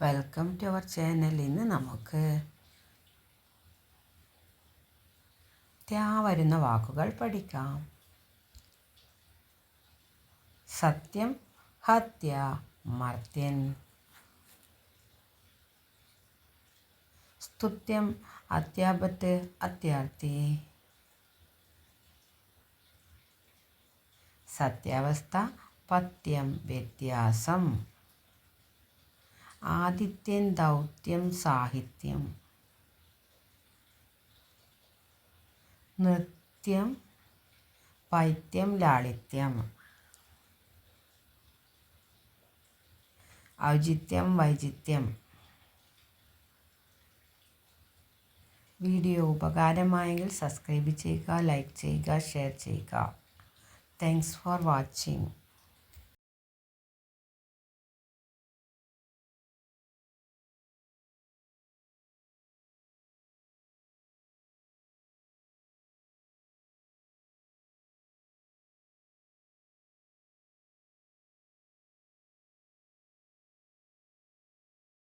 Welcome to our channel ഇന്ന് നമുക്ക് ത്യാ വരുന്ന വാക്കുകൾ പഠിക്കാം. സത്യം ഹത്യ മർത്യൻ. സ്തുത്യം അത്യാപത്ത് അത്യാർത്ഥി. സത്യാവസ്ഥ പത്യം വ്യത്യാസം. ആദിത്യൻ ദൗത്യം സാഹിത്യം. നൃത്യം പൈത്യം ലാളിത്യം. ഔചിത്യം വൈചിത്യം. വീഡിയോ ഉപകാരമായെങ്കിൽ സബ്സ്ക്രൈബ് ചെയ്യുക ലൈക്ക് ചെയ്യുക ഷെയർ ചെയ്യുക. Thanks for watching.